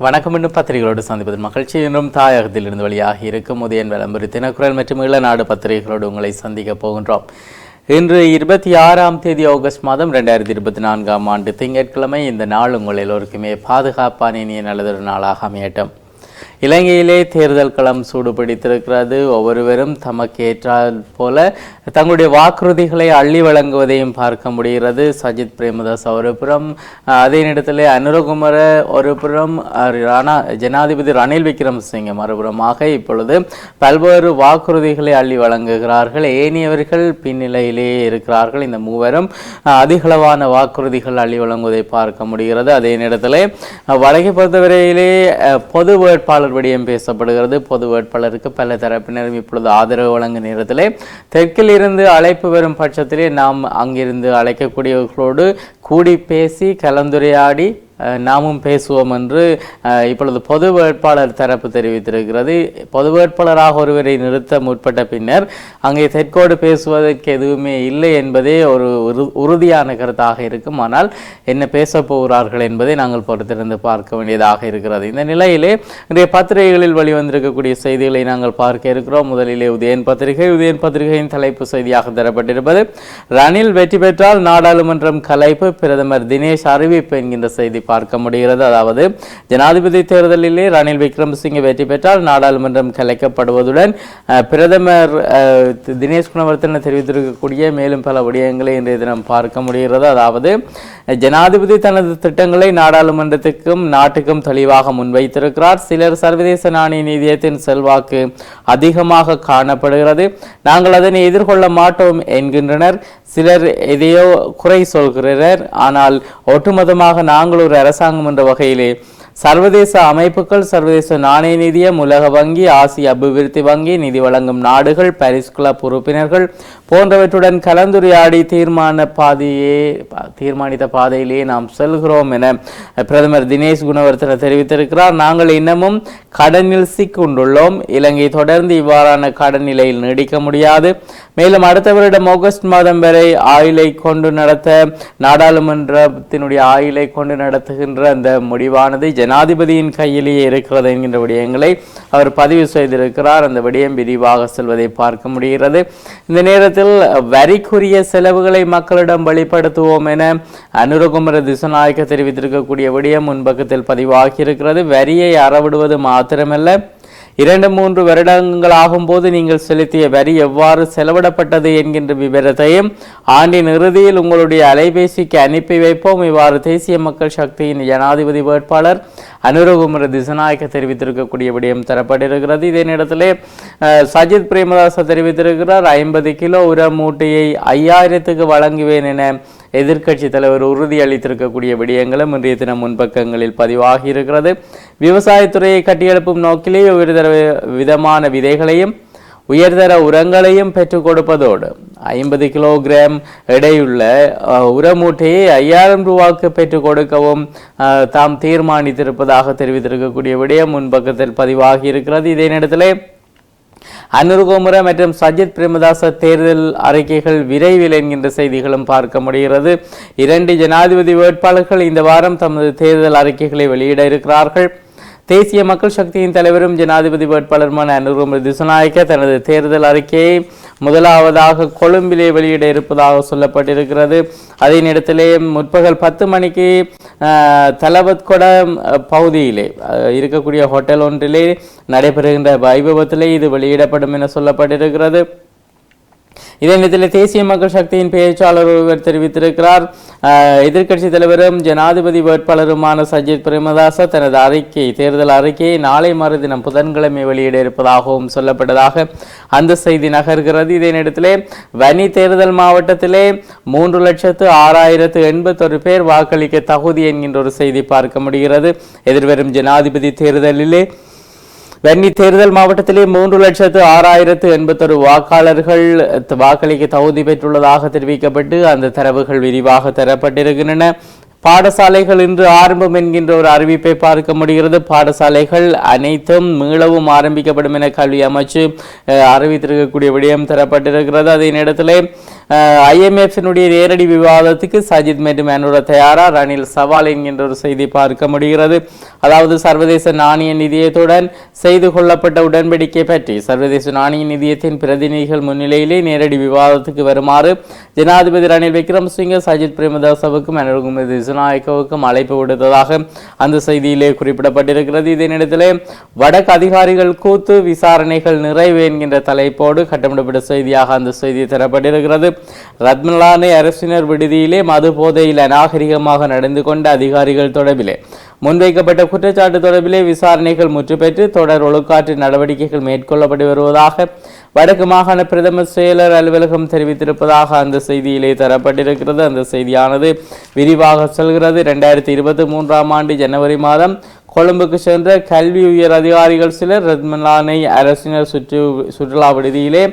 வணக்கம் இன்னும் பத்திரிகைகளோடு சந்திப்பதில் மகிழ்ச்சி. என்றும் தாயகத்திலிருந்து வெளியாகி இருக்கும் உதயன் விளம்பரி தினக்குரல் மற்றும் இளநாடு பத்திரிகைகளோடு உங்களை சந்திக்க போகின்றோம். இன்று இருபத்தி ஆறாம் தேதி ஆகஸ்ட் மாதம் ரெண்டாயிரத்தி இருபத்தி நான்காம் ஆண்டு திங்கட்கிழமை இந்த நாள் உங்கள் எல்லோருக்குமே பாதுகாப்பான இனிய நல்லதொரு நாளாக அமையட்டும். இலங்கையிலே தேர்தல் களம் சூடுபிடித்திருக்கிறது. ஒவ்வொருவரும் தமக்கு ஏற்றால் போல தங்களுடைய வாக்குறுதிகளை அள்ளி வழங்குவதையும் பார்க்க முடிகிறது. சஜித் பிரேமதாஸ் ஒரு புறம் அதே நேரத்தில் அனுரகுமர ஒரு புறம் ராணா ஜனாதிபதி ரணில் விக்ரமசிங்க மறுபுறமாக இப்பொழுது பல்வேறு வாக்குறுதிகளை அள்ளி வழங்குகிறார்கள். ஏனையவர்கள் பின்னிலையிலேயே இருக்கிறார்கள். இந்த மூவரும் அதிகளவான வாக்குறுதிகள் அள்ளி வழங்குவதை பார்க்க முடிகிறது. அதே நேரத்தில் அஹ், வடக்கை பொறுத்தவரையிலே பொது வேட்பாளர் விடயம் பேசப்படுகிறது. பொது வேட்பாளருக்கு பல தரப்பினரும் இப்பொழுது ஆதரவு வழங்கும் நேரத்தில் தெற்கில் இருந்து அழைப்பு வரும் பட்சத்திலே நாம் அங்கிருந்து அழைக்கக்கூடியவர்களோடு கூடி பேசி கலந்துரையாடி நாமும் பேசுவோம் என்று இப்பொழுது பொது வேட்பாளர் தரப்பு தெரிவித்திருக்கிறது. பொது வேட்பாளராக ஒருவரை நிறுத்த முற்பட்ட பின்னர் அங்கே தெற்கோடு பேசுவதற்கு எதுவுமே இல்லை என்பதே ஒரு உறுதியான கருத்தாக இருக்கும். ஆனால் என்ன பேசப் போகிறார்கள் என்பதை நாங்கள் பொறுத்திருந்து பார்க்க வேண்டியதாக இருக்கிறது. இந்த நிலையிலே இன்றைய பத்திரிகைகளில் வெளிவந்திருக்கக்கூடிய செய்திகளை நாங்கள் பார்க்க இருக்கிறோம். முதலிலே உதயன் பத்திரிகை உதயன் பத்திரிகையின் தலைப்பு செய்தியாக தரப்பட்டிருப்பது ரணில் வெற்றி பெற்றால் நாடாளுமன்றம் கலைப்பு பிரதமர் தினேஷ் அறிவிப்பு என்கின்ற செய்தி பார்க்க முடிகிறது அதாவது ஜனாதிபதி தேர்தலிலே ரணில் விக்ரமசிங்கே வெற்றி பெற்றால் நாடாளுமன்றம் கலைக்கப்படுவதுடன் பிரதமர் தினேஷ் குணவர்த்தன தெரிவித்திருக்கக்கூடிய மேலும் பல விடயங்களை இன்றைய தினம் பார்க்க முடிகிறது அதாவது ஜனாதிபதி தனது திட்டங்களை நாடாளுமன்றத்துக்கும் நாட்டுக்கும் தெளிவாக முன்வைத்திருக்கிறார். சிலர் சர்வதேச நாணய நிதியத்தின் செல்வாக்கு அதிகமாக காணப்படுகிறது. நாங்கள் அதனை எதிர்கொள்ள மாட்டோம் என்கின்றனர். சிலர் எதையோ குறை சொல்கிறனர். ஆனால் ஒட்டுமொத்தமாக நாங்கள் ஒரு அரசாங்கம் என்ற வகையிலே சர்வதேச அமைப்புகள் சர்வதேச நாணய நிதியம் உலக வங்கி ஆசிய அபிவிருத்தி வங்கி நிதி வழங்கும் நாடுகள் பாரிஸ் கிளப் உறுப்பினர்கள் போன்றவற்றுடன் கலந்துரையாடி தீர்மான பாதையே தீர்மானித்த பாதையிலேயே நாம் செல்கிறோம் என பிரதமர் தினேஷ் குணவர்த்தன தெரிவித்திருக்கிறார். நாங்கள் இன்னமும் கடனில் சிக்கொண்டுள்ளோம். இலங்கை தொடர்ந்து இவ்வாறான கடன் நிலையில் நீடிக்க முடியாது. மேலும் அடுத்த வருடம் ஆகஸ்ட் மாதம் வரை ஆயுளை கொண்டு நடத்த நாடாளுமன்றத்தினுடைய ஆயுளை கொண்டு நடத்துகின்ற அந்த முடிவானது ஜனாதிபதியின் கையிலேயே இருக்கிறது என்கின்ற விடயங்களை அவர் பதிவு செய்திருக்கிறார். அந்த விடயம் விரிவாக செல்வதை பார்க்க முடிகிறது. இந்த நேரத்தில் வரிக்குரிய செலவுகளை மக்களிடம் வெளிப்படுத்துவோம் என அனுரகுமர திசநாயக்க தெரிவித்திருக்கக்கூடிய விடயம் முன்பக்கத்தில் பதிவாகி இருக்கிறது வரியை அறவிடுவது மாத்திரமல்ல. இரண்டு மூன்று வருடங்கள் ஆகும்போது நீங்கள் செலுத்திய வரி எவ்வாறு செலவிடப்பட்டது என்கின்ற விவரத்தையும் ஆண்டின் இறுதியில் உங்களுடைய அலைபேசிக்கு அனுப்பி வைப்போம். இவ்வாறு தேசிய மக்கள் சக்தியின் ஜனாதிபதி வேட்பாளர் அனுரகுமர திசநாயக்க தெரிவித்திருக்கக்கூடிய விடயம் தரப்பட்டிருக்கிறது. இதே நேரத்திலே சஜித் பிரேமதாச தெரிவித்திருக்கிறார் ஐம்பது கிலோ உர மூட்டையை ஐயாயிரத்துக்கு வழங்குவேன் என எதிர்க்கட்சி தலைவர் உறுதியளித்திருக்கக்கூடிய விடயங்களும் இன்றைய தினம் முன்பக்கங்களில் பதிவாகி இருக்கிறது விவசாயத்துறையை கட்டியெழுப்பும் நோக்கிலே உயர்தர விதமான விதைகளையும் உயர்தர உரங்களையும் பெற்றுக் கொடுப்பதோடு ஐம்பது கிலோகிராம் எடையுள்ள உரமூட்டையை ஐயாயிரம் ரூபாய்க்கு பெற்றுக் கொடுக்கவும் தாம் தீர்மானித்திருப்பதாக தெரிவித்திருக்கக்கூடிய விடயம் முன்பக்கத்தில் பதிவாகி இருக்கிறது இதே நேரத்திலே அனுர்கோமுர மற்றும் சஜித் பிரேமதாச தேர்தல் அறிக்கைகள் விரைவில் என்கின்ற செய்திகளும் பார்க்க முடிகிறது. இரண்டு ஜனாதிபதி வேட்பாளர்கள் இந்த வாரம் தமது தேர்தல் அறிக்கைகளை வெளியிட இருக்கிறார்கள். தேசிய மக்கள் சக்தியின் தலைவரும் ஜனாதிபதி வேட்பாளருமான அனுர்குமர திசுநாயக்க தனது தேர்தல் அறிக்கையை முதலாவதாக கொழும்பிலே வெளியிட இருப்பதாக சொல்லப்பட்டிருக்கிறது. அதே நேரத்திலே முற்பகல் பத்து மணிக்கு தளபத்கொட தலவத்கொட பகுதியிலே இருக்கக்கூடிய ஹோட்டல் ஒன்றிலே நடைபெறுகின்ற வைபவத்திலே இது வெளியிடப்படும் என சொல்லப்பட்டிருக்கிறது. இதே நேரத்தில் தேசிய மக்கள் சக்தியின் பேச்சாளர் ஒருவர் தெரிவித்திருக்கிறார். ஆஹ், எதிர்க்கட்சி தலைவரும் ஜனாதிபதி வேட்பாளருமான சஜித் பிரேமதாச தனது அறிக்கை தேர்தல் அறிக்கையை நாளை மறுதினம் புதன்கிழமை வெளியிட இருப்பதாகவும் சொல்லப்பட்டதாக அந்த செய்தி நகர்கிறது. இதே நேரத்தில் வன்னி தேர்தல் மாவட்டத்திலே மூன்று லட்சத்து ஆறாயிரத்து எண்பத்தொரு பேர் வாக்களிக்க தகுதி என்கின்ற ஒரு செய்தி பார்க்க முடிகிறது. எதிர்வரும் ஜனாதிபதி தேர்தலிலே வன்னி தேர்தல் மாவட்டத்திலே மூன்று லட்சத்து ஆறாயிரத்து எண்பத்தொரு வாக்காளர்கள் வாக்களிக்க தகுதி பெற்றுள்ளதாக தெரிவிக்கப்பட்டு அந்த தரவுகள் விரிவாக தரப்பட்டிருக்கின்றன. பாடசாலைகள் இன்று ஆரம்பம் என்கின்ற ஒரு அறிவிப்பை பார்க்க முடிகிறது. பாடசாலைகள் அனைத்தும் மீளவும் ஆரம்பிக்கப்படும் என கல்வி அமைச்சு அறிவித்திருக்கக்கூடிய விடயம் தரப்பட்டிருக்கிறது. அதே நேரத்திலே ஐஎம்எஃபினுடைய நேரடி விவாதத்துக்கு சஜித் மற்றும் அனுர தயாரா? ரணில் சவால் என்கின்ற ஒரு செய்தி பார்க்க முடிகிறது. அதாவது சர்வதேச நாணய நிதியத்துடன் செய்து கொள்ளப்பட்ட உடன்படிக்கை பற்றி சர்வதேச நாணய நிதியத்தின் பிரதிநிதிகள் முன்னிலையிலே நேரடி விவாதத்துக்கு வருமாறு ஜனாதிபதி ரணில் விக்ரமசிங்க சஜித் பிரேமதாசவுக்கும் அனுகுமதி திசுநாயக்கவுக்கும் அழைப்பு விடுத்ததாக அந்த செய்தியிலே குறிப்பிடப்பட்டிருக்கிறது. இதே வடக்கு அதிகாரிகள் கூத்து விசாரணைகள் நிறைவு என்கின்ற தலைப்போடு கட்டமிடப்பட்ட செய்தியாக அந்த செய்தி தரப்பட்டிருக்கிறது. ரத்மலானை அரசினர் விடுதியிலே மது போதையில் அநாகரிகமாக நடந்து கொண்ட அதிகாரிகள் தொடர்பிலே முன்வைக்கப்பட்ட குற்றச்சாட்டு தொடர்பிலே விசாரணைகள் முற்றுப்பெற்று தொடர் ஒழுக்காற்று நடவடிக்கைகள் மேற்கொள்ளப்பட்டு வருவதாக வடக்கு மாகாண பிரதமர் செயலர் அலுவலகம் தெரிவித்திருப்பதாக அந்த செய்தியிலே தரப்பட்டிருக்கிறது. அந்த செய்தியானது விரிவாக செல்கிறது. இரண்டாயிரத்தி இருபத்தி மூன்றாம் ஆண்டு ஜனவரி மாதம் கொழும்புக்கு சென்ற கல்வி உயர் அதிகாரிகள் சிலர் ரத்மலானை அரசினர் சுற்று சுற்றுலா விடுதியிலே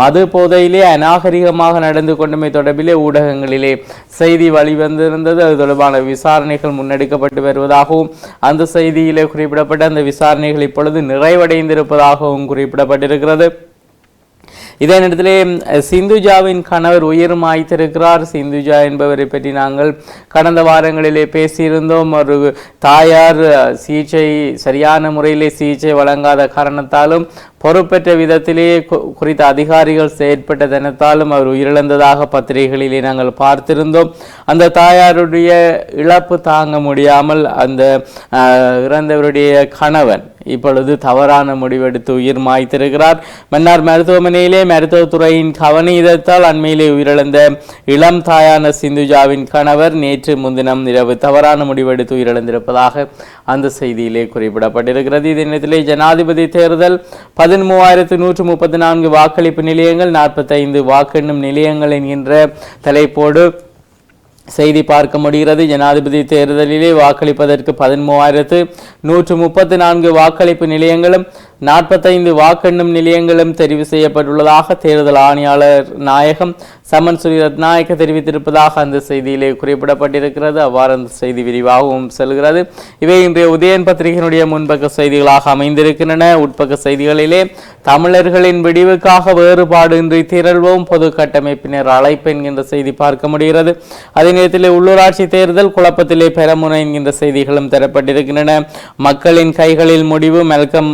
மது போதையிலே அநாகரிகமாக நடந்து கொண்டமை தொடர்பிலே ஊடகங்களிலே செய்தி வெளிவந்திருந்தது. அது தொடர்பான விசாரணைகள் முன்னெடுக்கப்பட்டு வருவதாகவும் அந்த செய்தியிலே குறிப்பிடப்பட்ட அந்த விசாரணைகள் இப்பொழுது நிறைவடைந்திருப்பதாகவும் குறிப்பிடப்பட்டிருக்கிறது. இதே நேரத்தில் சிந்துஜாவின் கணவர் உயிர் மாய்த்திருக்கிறார் சிந்துஜா என்பவரை பற்றி நாங்கள் கடந்த வாரங்களிலே பேசியிருந்தோம். ஒரு தாயார் சிகிச்சை சரியான முறையிலே சிகிச்சை வழங்காத காரணத்தாலும் பொறுப்பேற்ற விதத்திலே கு- குறித்த அதிகாரிகள் செயற்பட்ட தினத்தாலும் அவர் உயிரிழந்ததாக பத்திரிகைகளிலே நாங்கள் பார்த்திருந்தோம். அந்த தாயாருடைய இழப்பு தாங்க முடியாமல் அந்த இறந்தவருடைய கணவன் இப்பொழுது தவறான முடிவெடுத்து உயிர் மாய்த்திருக்கிறார். மன்னார் மருத்துவமனையிலே மருத்துவத்துறையின் கவனீதத்தால் அண்மையிலே உயிரிழந்த இளம் தாயான சிந்துஜாவின் கணவர் நேற்று முன்தினம் இரவு தவறான முடிவெடுத்து உயிரிழந்திருப்பதாக அந்த செய்தியிலே குறிப்பிடப்பட்டிருக்கிறது. இதே நேரத்திலே ஜனாதிபதி தேர்தல் பதிமூவாயிரத்து நூற்று முப்பத்தி நான்கு வாக்களிப்பு நிலையங்கள் நாற்பத்தைந்து வாக்கெண்ணும் நிலையங்கள் என்கின்ற தலைப்போடு செய்தி பார்க்க முடிகிறது. ஜனாதிபதி தேர்தலிலே வாக்களிப்பதற்கு பதிமூவாயிரத்து நூற்று முப்பத்தி நான்கு வாக்களிப்பு நிலையங்களும் நாற்பத்தைந்து வாக்கெண்ணும் நிலையங்களும் தெரிவு செய்யப்பட்டுள்ளதாக தேர்தல் ஆணையாளர் நாயகம் சமன் ஸ்ரீ ரத்நாயக்க தெரிவித்திருப்பதாக அந்த செய்தியிலே குறிப்பிடப்பட்டிருக்கிறது. அவ்வாறு அந்த செய்தி விரிவாகவும் செல்கிறது. இவை இன்றைய உதயன் பத்திரிகையினுடைய முன்பக்க செய்திகளாக அமைந்திருக்கின்றன. உட்பக்க செய்திகளிலே தமிழர்களின் விடிவுக்காக வேறுபாடின்றி திரள்வோம். பொது கட்டமைப்பினர் அழைப்பு என்கின்ற செய்தி பார்க்க முடிகிறது. அதே நேரத்தில் உள்ளூராட்சி தேர்தல் குழப்பத்திலே பெறமுனை என்கின்ற செய்திகளும் தரப்பட்டிருக்கின்றன. மக்களின் கைகளில் முடிவு மெல்கம்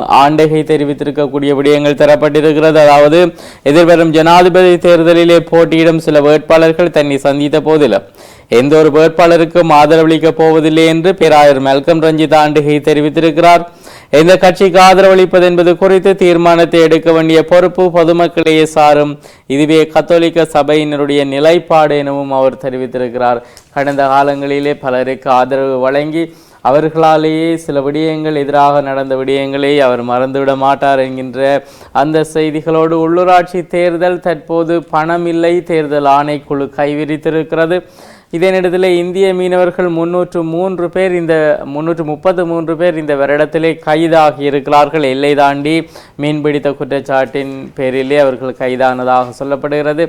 ஆண்டகை தெரிவித்திருக்கக்கூடிய விடயங்கள் தரப்பட்டிருக்கிறது. அதாவது எதிர்வரும் ஜனாதிபதி தேர்தலிலே போட்டியிடும் சில வேட்பாளர்கள் தன்னை சந்தித்த போதிலும் எந்த ஒரு வேட்பாளருக்கும் ஆதரவளிக்கப் போவதில்லை என்று பேராயர் மெல்கம் ரஞ்சித் ஆண்டுகை தெரிவித்திருக்கிறார். எந்த கட்சிக்கு ஆதரவளிப்பது என்பது குறித்து தீர்மானத்தை எடுக்க வேண்டிய பொறுப்பு பொதுமக்களையே சாரும். இதுவே கத்தோலிக்க சபையினருடைய நிலைப்பாடு எனவும் அவர் தெரிவித்திருக்கிறார். கடந்த காலங்களிலே பலருக்கு ஆதரவு வழங்கி அவர்களாலேயே சில விடயங்கள் எதிராக நடந்த விடயங்களை அவர் மறந்துவிட மாட்டார் என்கின்ற அந்த செய்திகளோடு உள்ளூராட்சி தேர்தல் தற்போது பணம் இல்லை தேர்தல் ஆணைக்குழு கைவிரித்திருக்கிறது. இதே நேரத்தில் இந்திய மீனவர்கள் முன்னூற்று மூன்று பேர் இந்த முன்னூற்று முப்பத்து மூன்று பேர் இந்த வருடத்திலே கைதாகி இருக்கிறார்கள். எல்லை தாண்டி மீன்பிடித்த குற்றச்சாட்டின் பேரிலே அவர்கள் கைதானதாக சொல்லப்படுகிறது.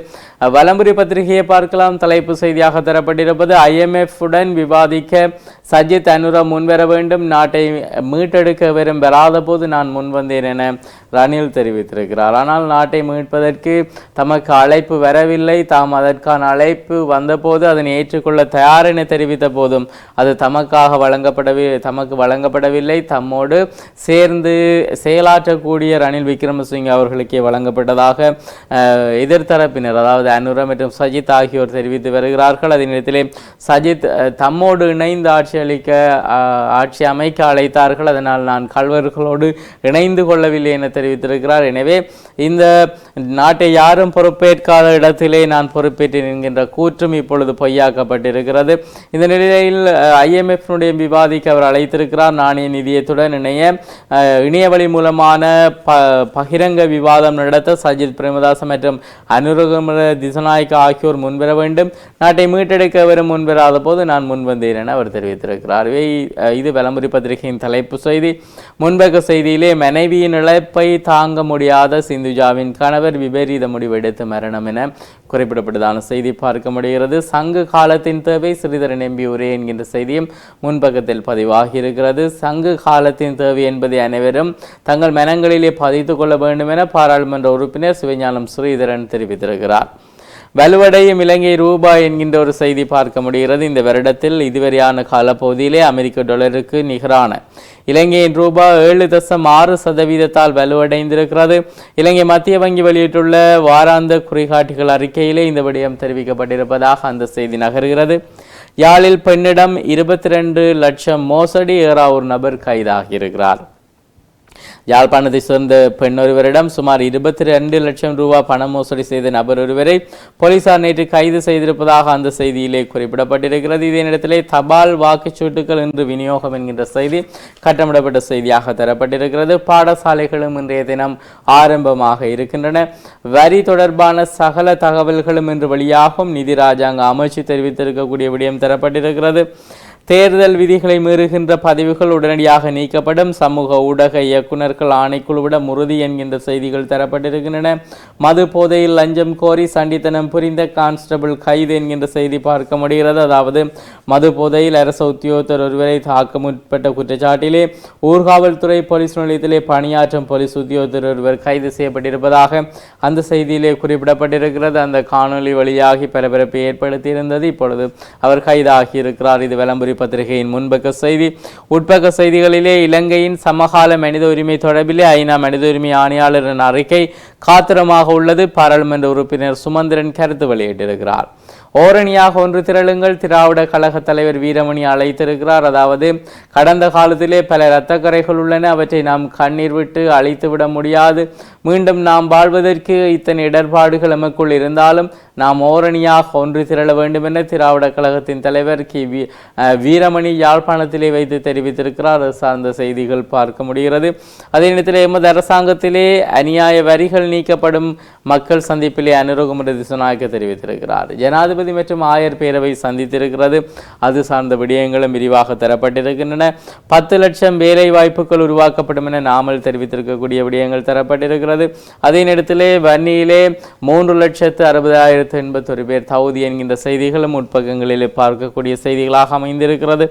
வலம்புரி பத்திரிகையை பார்க்கலாம். தலைப்பு செய்தியாக தரப்பட்டிருப்பது ஐஎம்எஃப் உடன் விவாதிக்க சஜித் அனுரா முன்வர வேண்டும். நாட்டை மீட்டெடுக்க வரும் வராத போது நான் முன்வந்தேன் என ரணில் தெரிவித்திருக்கிறார். ஆனால் நாட்டை மீட்பதற்கு தமக்கு அழைப்பு வரவில்லை. தாம் அதற்கான அழைப்பு வந்தபோது அதனை ஏற்றுக்கொள்ள தயார் என தெரிவித்த போதும் அது தமக்காக வழங்கப்படவே தமக்கு வழங்கப்படவில்லை. தம்மோடு சேர்ந்து செயலாற்றக்கூடிய ரணில் விக்ரமசிங்க அவர்களுக்கே வழங்கப்பட்டதாக எதிர்த்தரப்பினர் அதாவது அனுர மற்றும் சஜித் ஆகியோர் தெரிவித்து வருகிறார்கள். அதே நேரத்திலே சஜித் தம்மோடு இணைந்து ஆட்சி அளிக்க ஆட்சி அமைக்க அழைத்தார்கள். அதனால் நான் கல்வர்களோடு இணைந்து கொள்ளவில்லை என தெரிவித்திருக்கிறார். எனவே இந்த நாட்டை யாரும் பொறுப்பேற்காத இடத்திலே நான் பொறுப்பேற்றேன் என்கின்ற கூற்றும் இப்பொழுது பொய்யாக்கப்பட்டிருக்கிறது இந்த நிலையில் ஐஎம்எஃப்னுடைய விவாதிக்க அவர் அழைத்திருக்கிறார். நாணய நிதியத்துடன் இணைய இணையவழி மூலமான ப பகிரங்க விவாதம் நடத்த சஜித் பிரேமதாச மற்றும் அனுரகுமர திசநாயக் ஆகியோர் முன்வர வேண்டும். நாட்டை மீட்டெடுக்க வரும் முன்வராத போது நான் முன்வந்தேன் என அவர் தெரிவித்திருக்கிறார். இது விளம்பரி பத்திரிகையின் தலைப்பு செய்தி. முன்பக்க செய்தியிலே மனைவியின் இழப்பை தாங்க முடியாத சிந்துஜாவின் கணவர் விபரீத முடிவெடுத்து மரணம் என குறிப்பிடப்பட்டதான செய்தி பார்க்க முடிகிறது. சங்கு காலத்தின் தேவை ஸ்ரீதரன் எம்பி என்கின்ற செய்தியும் முன்பக்கத்தில் பதிவாகியிருக்கிறது. சங்கு காலத்தின் தேவை என்பதை அனைவரும் தங்கள் மனங்களிலே பதித்துக் கொள்ள வேண்டும் என பாராளுமன்ற உறுப்பினர் சிவஞானம் ஸ்ரீதரன் தெரிவித்திருக்கிறார். வலுவடையும் இலங்கை ரூபாய் என்கின்ற ஒரு செய்தி பார்க்க முடிகிறது. இந்த வருடத்தில் இதுவரையான காலப்பகுதியிலே அமெரிக்க டாலருக்கு நிகரான இலங்கையின் ரூபாய் ஏழு தசம் ஆறு சதவீதத்தால் வலுவடைந்திருக்கிறது. இலங்கை மத்திய வங்கி வெளியிட்டுள்ள வாராந்த குறிகாட்டிகள் அறிக்கையிலே இந்த விடயம் தெரிவிக்கப்பட்டிருப்பதாக அந்த செய்தி நகர்கிறது. யாழில் பெண்ணிடம் இருபத்தி ரெண்டு லட்சம் மோசடி ஏறா ஒரு நபர் கைதாகியிருக்கிறார். யாழ்ப்பாணத்தை சேர்ந்த பெண் ஒருவரிடம் சுமார் இருபத்தி ரெண்டு லட்சம் ரூபா பண மோசடி செய்த நபர் ஒருவரை போலீசார் நேற்று கைது செய்திருப்பதாக அந்த செய்தியிலே குறிப்பிடப்பட்டிருக்கிறது. இதே நேரத்திலே தபால் வாக்குச்சீட்டுகள் இன்று விநியோகம் என்கின்ற செய்தி கட்டமிடப்பட்ட செய்தியாக தரப்பட்டிருக்கிறது. பாடசாலைகளும் இன்றைய தினம் ஆரம்பமாக இருக்கின்றன. வரி தொடர்பான சகல தகவல்களும் இன்று வெளியாகும். நிதி ராஜாங்க அமைச்சு தெரிவித்திருக்கக்கூடிய விடயம் தரப்பட்டிருக்கிறது. தேர்தல் விதிகளை மீறுகின்ற பதிவுகள் உடனடியாக நீக்கப்படும். சமூக ஊடக இயக்குநர்கள் ஆணைக்குழுவிடம் உறுதி என்கின்ற செய்திகள் தரப்பட்டிருக்கின்றன. மது போதையில் லஞ்சம் கோரி சண்டித்தனம் புரிந்த கான்ஸ்டபிள் கைது என்கின்ற செய்தி பார்க்க முடிகிறது. அதாவது மது போதையில் அரச உத்தியோகத்தர் ஒருவரை தாக்க முற்பட்ட குற்றச்சாட்டிலே ஊர்காவல்துறை போலீஸ் நிலையத்திலே பணியாற்றும் போலீஸ் உத்தியோகத்தர் ஒருவர் கைது செய்யப்பட்டிருப்பதாக அந்த செய்தியிலே குறிப்பிடப்பட்டிருக்கிறது. அந்த காணொளி வழியாகி பரபரப்பை ஏற்படுத்தியிருந்தது. இப்பொழுது அவர் கைதாகி இருக்கிறார் இது விளம்பரி பத்திரிகையின் முன்பக்க செய்தி. உட்பக்க செய்திகளிலே இலங்கையின் சமகால மனித உரிமை தொடர்பிலே ஐநா மனித உரிமை ஆணையாளரின் அறிக்கை காத்திரமாக உள்ளது. பாராளுமன்ற உறுப்பினர் சுமந்திரன் கருத்து வெளியிட்டிருக்கிறார். ஓரணியாக ஒன்று திரளுங்கள். திராவிட கழக தலைவர் வீரமணி அழைத்திருக்கிறார். அதாவது கடந்த காலத்திலே பல இரத்தக்கரைகள் உள்ளன. அவற்றை நாம் கண்ணீர் விட்டு அழித்து விட முடியாது. மீண்டும் நாம் வாழ்வதற்கு இத்தனை இடர்பாடுகள் நமக்குள் இருந்தாலும் நாம் ஓரணியாக ஒன்று திரள வேண்டும் என திராவிட கழகத்தின் தலைவர் கி. வி. வீரமணி யாழ்ப்பாணத்திலே வைத்து தெரிவித்திருக்கிறார். சார்ந்த செய்திகள் பார்க்க முடிகிறது. அதே நேரத்தில் எமது அரசாங்கத்திலே அநியாய வரிகள் நீக்கப்படும் மக்கள் சந்திப்பிலே அனுரகுமர திசுநாயக்க தெரிவித்திருக்கிறார். ஜனாதிபதி மற்றும் ஆயர் பேரவை சந்தித்திருக்கிறது. அது சார்ந்த விடயங்களும் விரிவாக தரப்பட்டிருக்கின்றன. பத்து லட்சம் வேலை வாய்ப்புகள் உருவாக்கப்படும் என நாமல் தெரிவித்திருக்கக்கூடிய விடயங்கள் தரப்பட்டிருக்கிறது. அதே நேரத்திலே வன்னியிலே மூன்று லட்சத்து அறுபதாயிரம் அறுபதாயிரத்து எண்பத்தொரு பேர். தகுதி என்கின்ற செய்திகளும் உட்பக்கங்களிலே பார்க்கக்கூடிய செய்திகளாக அமைந்திருக்கிறது.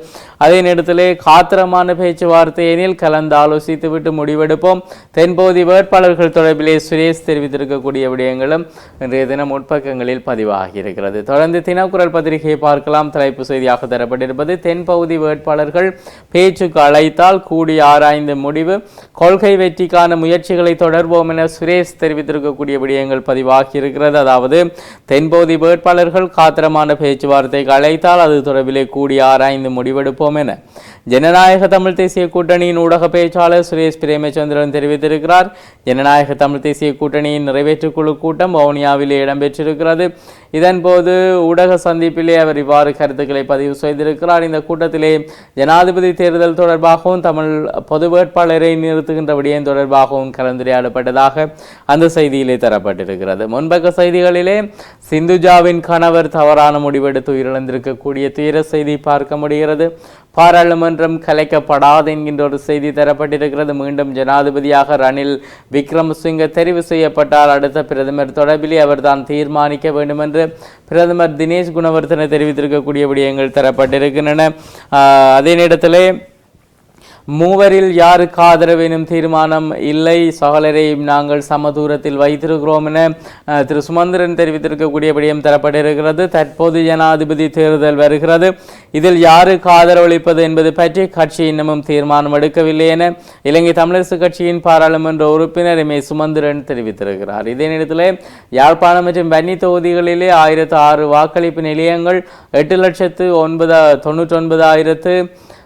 அதே நேரத்திலே காத்திரமான பேச்சுவார்த்தை எனில் கலந்து ஆலோசித்துவிட்டு முடிவெடுப்போம். தென்பகுதி வேட்பாளர்கள் தொடர்பிலே சுரேஷ் தெரிவித்திருக்கக்கூடிய விடயங்களும் இன்றைய தினம் உட்பக்கங்களில் பதிவாகி இருக்கிறது தொடர்ந்து தினக்குரல் பத்திரிகையை பார்க்கலாம். தலைப்பு செய்தியாக தரப்பட்டிருப்பது தென்பகுதி வேட்பாளர்கள் பேச்சுக்கு அழைத்தால் கூடி ஆராய்ந்த முடிவு கொள்கை வெற்றிக்கான முயற்சிகளை தொடர்வோம் என சுரேஷ் தெரிவித்திருக்கக்கூடிய விடயங்கள் பதிவாகி இருக்கிறது அதாவது தென்பகுதி வேட்பாளர்கள் காத்திரமான பேச்சுவார்த்தைக்கு அழைத்தால் அது தொடர்பிலே கூடி ஆராய்ந்து முடிவெடுப்போம் என. ஜனநாயக தமிழ் தேசிய கூட்டணியின் ஊடக பேச்சாளர் சுரேஷ் பிரேமச்சந்திரன் தெரிவித்திருக்கிறார். ஜனநாயக தமிழ் தேசிய கூட்டணியின் நிறைவேற்றுக்குழு கூட்டம் வவுனியாவிலே இடம்பெற்றிருக்கிறது. இதன்போது ஊடக சந்திப்பிலே அவர் இவ்வாறு கருத்துக்களை பதிவு செய்திருக்கிறார். இந்த கூட்டத்திலே ஜனாதிபதி தேர்தல் தொடர்பாகவும் தமிழ் பொது வேட்பாளரை நிறுத்துகின்ற விடயம் தொடர்பாகவும் கலந்துரையாடப்பட்டதாக அந்த செய்தியிலே தரப்பட்டிருக்கிறது. முன்பக்க செய்திகளிலே சிந்துஜாவின் கணவர் தவறான முடிவெடுத்து உயிரிழந்திருக்கக்கூடிய துயர செய்தி பார்க்க முடிகிறது. பாராளுமன்றம் கலைக்கப்படாது என்கின்ற ஒரு செய்தி தரப்பட்டிருக்கிறது. மீண்டும் ஜனாதிபதியாக ரணில் விக்ரமசிங்க தெரிவு செய்யப்பட்டால் அடுத்த பிரதமர் தொடர்பிலே அவர் தான் தீர்மானிக்க வேண்டும் என்று பிரதமர் தினேஷ் குணவர்தன தெரிவித்திருக்கக்கூடிய விடயங்கள் தரப்பட்டிருக்கின்றன. அதே நேரத்திலே மூவரில் யாருக்கு ஆதரவினும் தீர்மானம் இல்லை. சகலரையும் நாங்கள் சமதூரத்தில் வைத்திருக்கிறோம் என திரு சுமந்திரன் தெரிவித்திருக்கக்கூடிய விடயம் தரப்பட்டிருக்கிறது. தற்போது ஜனாதிபதி தேர்தல் வருகிறது. இதில் யாருக்கு ஆதரவளிப்பது என்பது பற்றி கட்சி இன்னமும் தீர்மானம் எடுக்கவில்லை என இலங்கை தமிழரசு கட்சியின் பாராளுமன்ற உறுப்பினர் எம் ஏ சுமந்திரன் தெரிவித்திருக்கிறார். இதே நேரத்தில் யாழ்ப்பாணம் மற்றும் வன்னி தொகுதிகளிலே ஆயிரத்து ஆறு வாக்களிப்பு நிலையங்கள் எட்டு லட்சத்து ஒன்பது தொண்ணூற்றி ஒன்பதாயிரத்து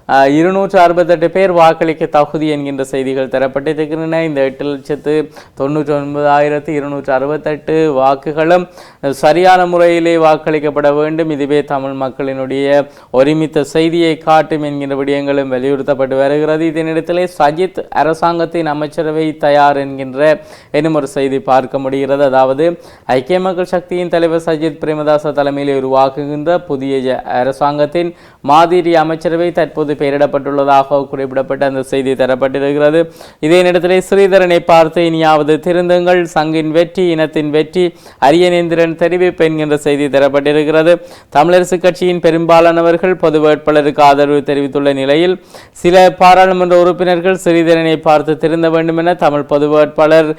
இருநூற்று அறுபத்தெட்டு பேர் வாக்களிக்க தகுதி என்கின்ற செய்திகள் தரப்பட்டிருக்கின்றன. இந்த எட்டு லட்சத்து தொண்ணூற்றி ஒன்பதாயிரத்து இருநூற்று அறுபத்தெட்டு வாக்குகளும் சரியான முறையிலே வாக்களிக்கப்பட வேண்டும். இதுவே தமிழ் மக்களினுடைய ஒருமித்த செய்தியை காட்டும் என்கின்ற விடயங்களும் வலியுறுத்தப்பட்டு வருகிறது. இதனிடத்திலே சஜித் அரசாங்கத்தின் அமைச்சரவை தயார் என்கின்ற என்னும் ஒரு செய்தி பார்க்க முடிகிறது. அதாவது ஐக்கிய மக்கள் சக்தியின் தலைவர் சஜித் பிரேமதாச தலைமையில் உருவாக்குகின்ற புதிய ஜ- அரசாங்கத்தின் மாதிரி அமைச்சரவை தற்போது பெயரிடப்பட்டுள்ளதாக குறிப்பிடப்பட்ட அந்த செய்தி தரப்பட்டிருக்கிறது. இதே நேரத்தில் ஸ்ரீதரனை பார்த்து இனியாவது திருந்துங்கள். சங்கின் வெற்றி இனத்தின் வெற்றி அரியநேந்திரன் தெரிவிப்பு என்கின்ற செய்தி தரப்பட்டிருக்கிறது. தமிழரசு கட்சியின் பெரும்பாலானவர்கள் பொது வேட்பாளருக்கு ஆதரவு தெரிவித்துள்ள நிலையில் சில பாராளுமன்ற உறுப்பினர்கள் ஸ்ரீதரனை பார்த்து திருந்த வேண்டும் என தமிழ் பொது வேட்பாளர்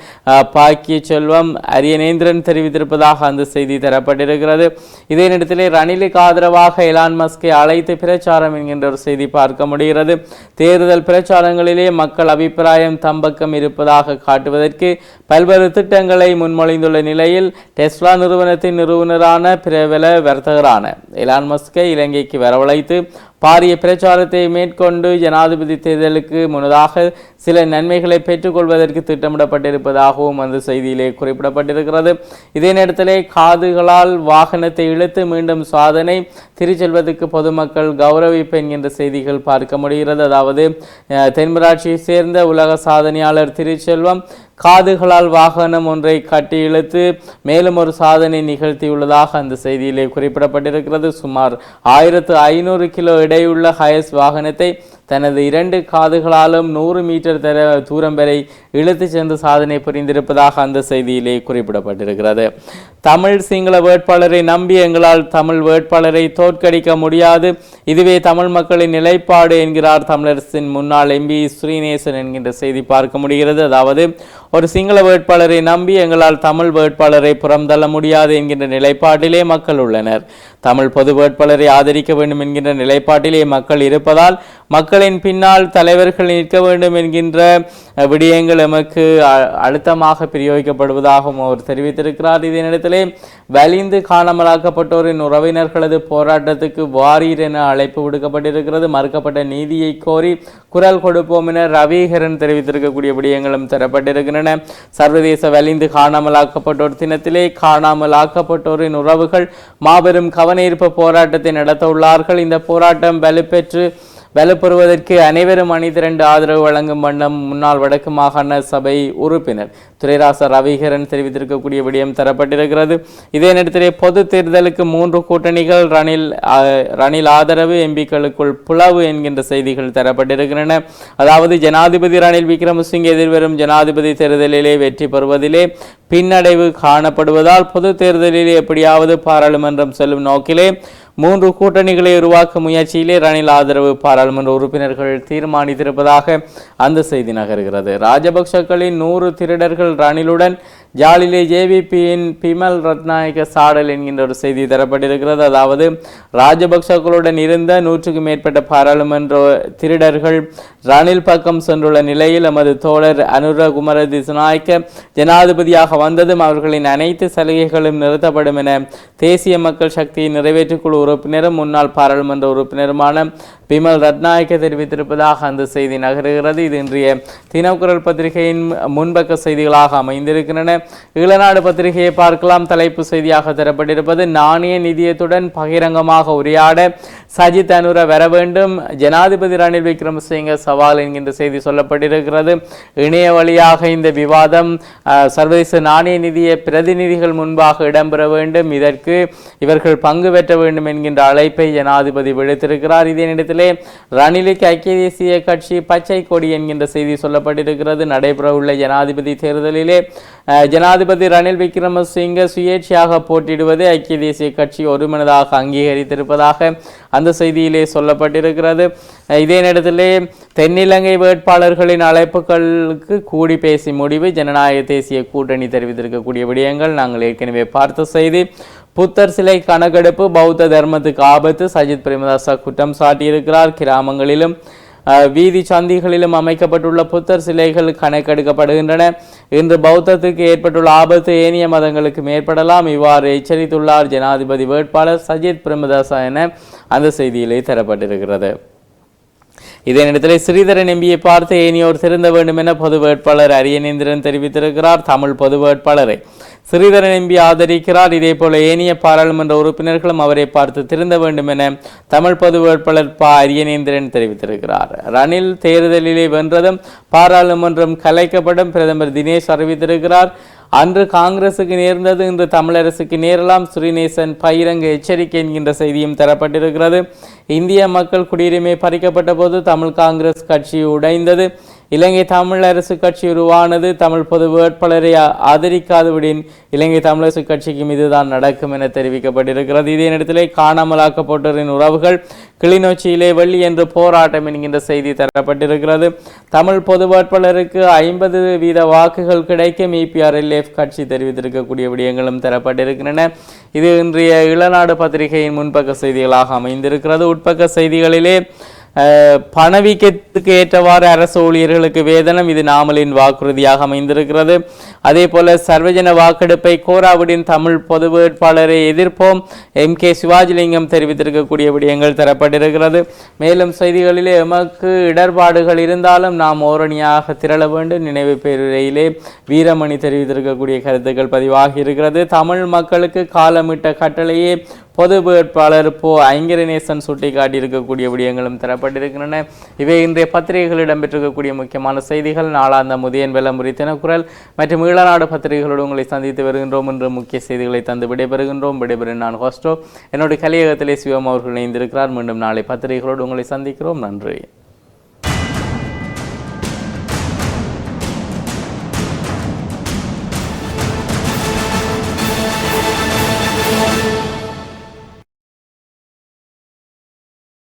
பாக்கிய செல்வம் அரியநேந்திரன் தெரிவித்திருப்பதாக அந்த செய்தி தரப்பட்டிருக்கிறது. இதே நேரத்திலே ரணிலுக்கு ஆதரவாக எலான் மஸ்கை அழைத்து பிரச்சாரம் என்கின்ற ஒரு செய்தி பார்க்க முடிகிறது. தேர்தல் பிரச்சாரங்களிலே மக்கள் அபிப்பிராயம் தம்பக்கம் இருப்பதாக காட்டுவதற்கு பல்வேறு திட்டங்களை முன்மொழிந்துள்ள நிலையில் டெஸ்லா நிறுவனத்தின் நிறுவனரான பிரபல வர்த்தகரான எலான் மஸ்கை இலங்கைக்கு வரவழைத்து பாரிய பிரச்சாரத்தை மேற்கொண்டு ஜனாதிபதி தேர்தலுக்கு முன்னதாக சில நன்மைகளை பெற்றுக்கொள்வதற்கு திட்டமிடப்பட்டிருப்பதாகவும் அந்த செய்தியிலே குறிப்பிடப்பட்டிருக்கிறது. இதே நேரத்தில் காதுகளால் வாகனத்தை இழுத்து மீண்டும் சாதனை திருச்செல்வதற்கு பொதுமக்கள் கௌரவிப்பேன் என்ற செய்திகள் பார்க்க முடிகிறது. அதாவது தென்மராட்சியை சேர்ந்த உலக சாதனையாளர் திருச்செல்வம் காதுகளால் வாகனம் ஒன்றை கட்டி இழுத்து மேலும் ஒரு சாதனை நிகழ்த்தியுள்ளதாக அந்த செய்தியிலே குறிப்பிடப்பட்டிருக்கிறது. சுமார் ஆயிரத்து ஐநூறு கிலோ எடையுள்ள ஹயஸ் வாகனத்தை தனது இரண்டு காதுகளாலும் நூறு மீட்டர் தர தூரம் வரை இழுத்து சென்று சாதனை புரிந்திருப்பதாக அந்த செய்தியிலே குறிப்பிடப்பட்டிருக்கிறது. தமிழ் சிங்கள வேட்பாளரை நம்பி எங்களால் தமிழ் வேட்பாளரை தோற்கடிக்க முடியாது. இதுவே தமிழ் மக்களின் நிலைப்பாடு என்கிறார் தமிழரசின் முன்னாள் எம்பி ஸ்ரீநேசன் என்கின்ற செய்தி பார்க்க முடிகிறது. அதாவது ஒரு சிங்கள வேட்பாளரை நம்பி எங்களால் தமிழ் வேட்பாளரை புறம்தள்ள முடியாது என்கின்ற நிலைப்பாட்டிலே மக்கள் உள்ளனர். தமிழ் பொது வேட்பாளரை ஆதரிக்க வேண்டும் என்கின்ற நிலைப்பாட்டிலே மக்கள் இருப்பதால் மக்கள் மக்களின் பின்னால் தலைவர்கள் நிற்க வேண்டும் என்கின்ற விடயங்கள் எமக்கு அழுத்தமாக பிரயோகிக்கப்படுவதாகவும் அவர் தெரிவித்திருக்கிறார். இதே நேரத்திலே வலிந்து காணாமலாக்கப்பட்டோரின் உறவினர்களது போராட்டத்துக்கு வாரீர் என அழைப்பு விடுக்கப்பட்டிருக்கிறது. மறுக்கப்பட்ட நீதியை கோரி குரல் கொடுப்போம் என ரவிகரன் தெரிவித்திருக்கக்கூடிய விடயங்களும் தரப்பட்டிருக்கின்றன. சர்வதேச வலிந்து காணாமலாக்கப்பட்டோர் தினத்திலே காணாமலாக்கப்பட்டோரின் உறவுகள் மாபெரும் கவனஈர்ப்பு போராட்டத்தை நடத்த உள்ளார்கள். இந்த போராட்டம் வலுப்பெற்று வலுப்பெறுவதற்கு அனைவரும் அணிதிரண்டு ஆதரவு வழங்கும் வண்ணம் முன்னாள் வடக்கு மாகாண சபை உறுப்பினர் துரைராச ரவிகரன் தெரிவித்திருக்கக்கூடிய விடயம் தரப்பட்டிருக்கிறது. இதே நேரத்திலே பொது தேர்தலுக்கு மூன்று கூட்டணிகள் ரணில் ரணில் ஆதரவு எம்பிக்களுக்குள் புலவு என்கின்ற செய்திகள் தரப்பட்டிருக்கின்றன. அதாவது ஜனாதிபதி ரணில் விக்ரமசிங்கே எதிர்வரும் ஜனாதிபதி தேர்தலிலே வெற்றி பெறுவதிலே பின்னடைவு காணப்படுவதால் பொது தேர்தலில் எப்படியாவது பாராளுமன்றம் செல்லும் நோக்கிலே மூன்று கூட்டணிகளை உருவாக்கும் முயற்சியிலே ரணில் ஆதரவு பாராளுமன்ற உறுப்பினர்கள் தீர்மானித்திருப்பதாக அந்த செய்தி நகர்கிறது. ராஜபக்சக்களின் நூறு திருடர்கள் ரணிலுடன் ஜாலிலே ஜேவிபியின் பிமல் ரத்நாயக சாடல் என்கின்ற ஒரு செய்தி தரப்பட்டிருக்கிறது. அதாவது ராஜபக்சக்களுடன் இருந்த நூற்றுக்கும் மேற்பட்ட பாராளுமன்ற திருடர்கள் ரணில் பக்கம் சென்றுள்ள நிலையில் எமது தோழர் அனுரகுமர திசுநாயக்க ஜனாதிபதியாக வந்ததும் அவர்களின் அனைத்து சலுகைகளும் நிறுத்தப்படும் என தேசிய மக்கள் சக்தியின் நிறைவேற்றுக்குழு உறுப்பினரும் முன்னாள் பாராளுமன்ற உறுப்பினருமான பிமல் ரத்நாயக்க தெரிவித்திருப்பதாக அந்த செய்தி நகருகிறது. இது இன்றைய தினக்குரல் பத்திரிகையின் முன்பக்க செய்திகளாக அமைந்திருக்கின்றன. இளநாடு பத்திரிகையை பார்க்கலாம். தலைப்பு செய்தியாக தரப்பட்டிருப்பது நாணய நிதியத்துடன் பகிரங்கமாக உரையாட சஜித் அனுர வர வேண்டும். ஜனாதிபதி ரணில் விக்ரமசிங்க சவால் என்கின்ற செய்தி சொல்லப்பட்டிருக்கிறது. இணைய வழியாக இந்த விவாதம் சர்வதேச நாணய நிதிய பிரதிநிதிகள் முன்பாக இடம்பெற வேண்டும். இதற்கு இவர்கள் பங்கு பெற்ற வேண்டும் என்கின்ற அழைப்பை ஜனாதிபதி விடுத்திருக்கிறார். இதே நேரத்திலே ரணிலுக்கு ஐக்கிய தேசிய கட்சி பச்சை கொடி என்கின்ற செய்தி சொல்லப்பட்டிருக்கிறது. நடைபெறவுள்ள ஜனாதிபதி தேர்தலிலே ஜனாதிபதி ரணில் விக்ரமசிங்க சுயேட்சையாக போட்டியிடுவதை ஐக்கிய தேசிய கட்சி ஒருமனதாக அங்கீகரித்திருப்பதாக அந்த செய்தியிலே சொல்லப்பட்டிருக்கிறது. இதே நேரத்திலே தென்னிலங்கை வேட்பாளர்களின் அழைப்புகளுக்கு கூடி பேசி முடிவு ஜனநாயக தேசிய கூட்டணி தெரிவித்திருக்கக்கூடிய விடயங்கள் நாங்கள் ஏற்கனவே பார்த்த செய்தி. புத்தர் சிலை கணக்கெடுப்பு பௌத்த தர்மத்துக்கு ஆபத்து சஜித் பிரேமதாசா குற்றம் சாட்டியிருக்கிறார். கிராமங்களிலும் வீதி சந்திகளிலும் அமைக்கப்பட்டுள்ள புத்தர் சிலைகள் கணக்கெடுக்கப்படுகின்றன. இன்று பௌத்தத்துக்கு ஏற்பட்டுள்ள ஆபத்து ஏனைய மதங்களுக்கு மேற்படலாம். இவ்வாறு எச்சரித்துள்ளார் ஜனாதிபதி வேட்பாளர் சஜித் பிரேமதாசா என அந்த செய்தியிலே தரப்பட்டிருக்கிறது. இதே நேரத்தில் ஸ்ரீதரன் எம்பியை பார்த்து ஏனியோர் திருந்த வேண்டும் என பொது வேட்பாளர் அரியநேந்திரன் தெரிவித்திருக்கிறார் தமிழ் பொது வேட்பாளரை. ஸ்ரீதரன் எம்பி ஆதரிக்கிறார். இதேபோல ஏனைய பாராளுமன்ற உறுப்பினர்களும் அவரை பார்த்து திருந்த வேண்டும் என தமிழ் பொது வேட்பாளர் ப அரியநேந்திரன் தெரிவித்திருக்கிறார். ரணில் தேர்தலிலே வென்றதும் பாராளுமன்றம் கலைக்கப்படும் பிரதமர் தினேஷ் அறிவித்திருக்கிறார். அன்று காங்கிரசுக்கு நேர்ந்தது இன்று தமிழரசுக்கு நேரலாம் ஸ்ரீநேசன் பகிரங்க எச்சரிக்கை என்கின்ற செய்தியும் தரப்பட்டிருக்கிறது. இந்திய மக்கள் குடியுரிமை பறிக்கப்பட்ட போது தமிழ் காங்கிரஸ் கட்சி உடைந்தது. இலங்கை தமிழரசு கட்சி உருவானது தமிழ் பொது வேட்பாளரை ஆ- இலங்கை தமிழரசு கட்சிக்கும் இதுதான் நடக்கும் என தெரிவிக்கப்பட்டிருக்கிறது. இதே நேரத்திலே காணாமலாக்கப்பட்டோரின் உறவுகள் கிளிநொச்சியிலே வெள்ளி என்று போராட்டம் என்கின்ற செய்தி தரப்பட்டிருக்கிறது. தமிழ் பொது வேட்பாளருக்கு ஐம்பது வீத வாக்குகள் கிடைக்கும் இபிஆர்எல்எஃப் கட்சி தெரிவித்திருக்கக்கூடிய விடயங்களும் தரப்பட்டிருக்கின்றன. இது இன்றைய இளநாடு பத்திரிகையின் முன்பக்க செய்திகளாக அமைந்திருக்கிறது. உட்பக்க செய்திகளிலே பணவீக்கத்துக்கு ஏற்றவாறு அரசு ஊழியர்களுக்கு வேதனம் இது நாமலின் வாக்குறுதியாக அமைந்திருக்கிறது. அதே போல சர்வஜன வாக்கெடுப்பை கோராவிடின் தமிழ் பொது வேட்பாளரை எதிர்ப்போம். எம். கே. சிவாஜிலிங்கம் தெரிவித்திருக்கக்கூடிய விடயங்கள் தரப்பட்டிருக்கிறது. மேலும் செய்திகளிலே எமக்கு இடர்பாடுகள் இருந்தாலும் நாம் ஓரணியாக திரள வேண்டும். நினைவு பேருரையிலே வீரமணி தெரிவித்திருக்கக்கூடிய கருத்துக்கள் பதிவாகி இருக்கிறது. தமிழ் மக்களுக்கு காலமிட்ட கட்டளையே பொது வேட்பாளர் போ ஐங்கரநேசன் சுட்டி காட்டியிருக்கக்கூடிய விடயங்களும் தரப்பட்டிருக்கின்றன. இவை இன்றைய பத்திரிகைகள் இடம்பெற்றிருக்கக்கூடிய முக்கியமான செய்திகள். நாளாந்த முதியன் வெள்ளமுறை தினக்குரல் மற்றும் ஈழநாடு பத்திரிகைகளோடு உங்களை சந்தித்து வருகின்றோம். என்று முக்கிய செய்திகளை தந்து விடைபெறுகின்றோம். விடைபெறும் நான் ஹோஸ்டோ. என்னுடைய கலையகத்திலே சிவம் அவர்கள் இணைந்திருக்கிறார். மீண்டும் நாளை பத்திரிகைகளோடு உங்களை சந்திக்கிறோம். நன்றி.